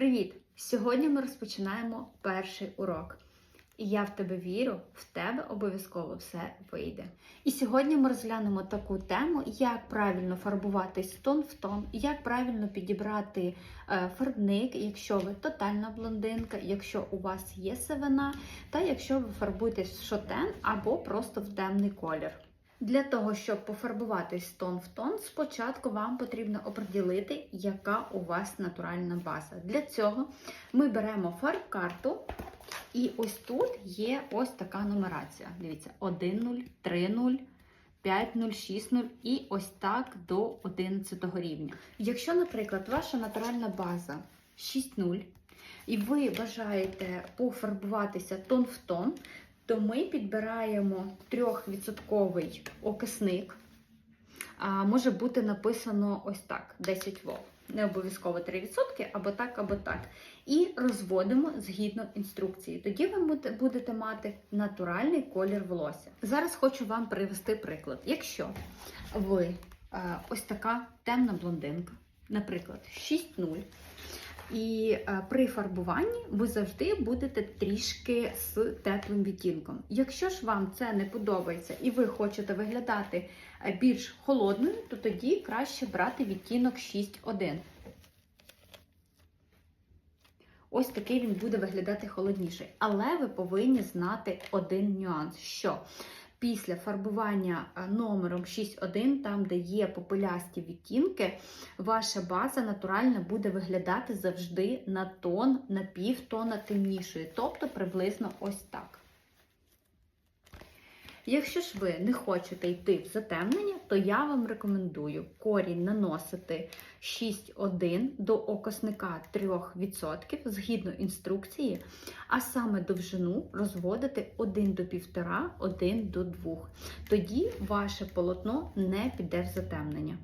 Привіт! Сьогодні ми розпочинаємо перший урок. І я в тебе вірю, в тебе обов'язково все вийде. І сьогодні ми розглянемо таку тему, як правильно фарбувати з тон в тон, як правильно підібрати е, фарбник, якщо ви тотальна блондинка, якщо у вас є сивина, та якщо ви фарбуєтесь в шотен або просто в темний колір. Для того, щоб пофарбуватись тон в тон, спочатку вам потрібно оприділити, яка у вас натуральна база. Для цього ми беремо фарб-карту, і ось тут є ось така нумерація. Дивіться, 1,0, 3,0, 5,0, 6,0 і ось так до 11 рівня. Якщо, наприклад, ваша натуральна база 6,0, і ви бажаєте пофарбуватися тон в тон, то ми підбираємо 3% окисник. А, може бути написано ось так: 10 вол. Не обов'язково 3%, або так, або так. І розводимо згідно інструкції. Тоді ви будете мати натуральний колір волосся. Зараз хочу вам привести приклад. Якщо ви ось така темна блондинка, наприклад, 6,0. І е, при фарбуванні ви завжди будете трішки з теплим відтінком. Якщо ж вам це не подобається і ви хочете виглядати е, більш холодною, то тоді краще брати відтінок 6.1. Ось такий він буде виглядати холодніший. Але ви повинні знати один нюанс, що після фарбування е, номером 6.1, там, де є попелясті відтінки, ваша база натуральна буде виглядати завжди на тон, на півтона темнішою, тобто приблизно ось так. Якщо ж ви не хочете йти в затемнення, то я вам рекомендую корінь наносити 6,1 до окосника 3% згідно інструкції, а саме довжину розводити 1 до 1,5, 1 до 2. Тоді ваше полотно не піде в затемнення.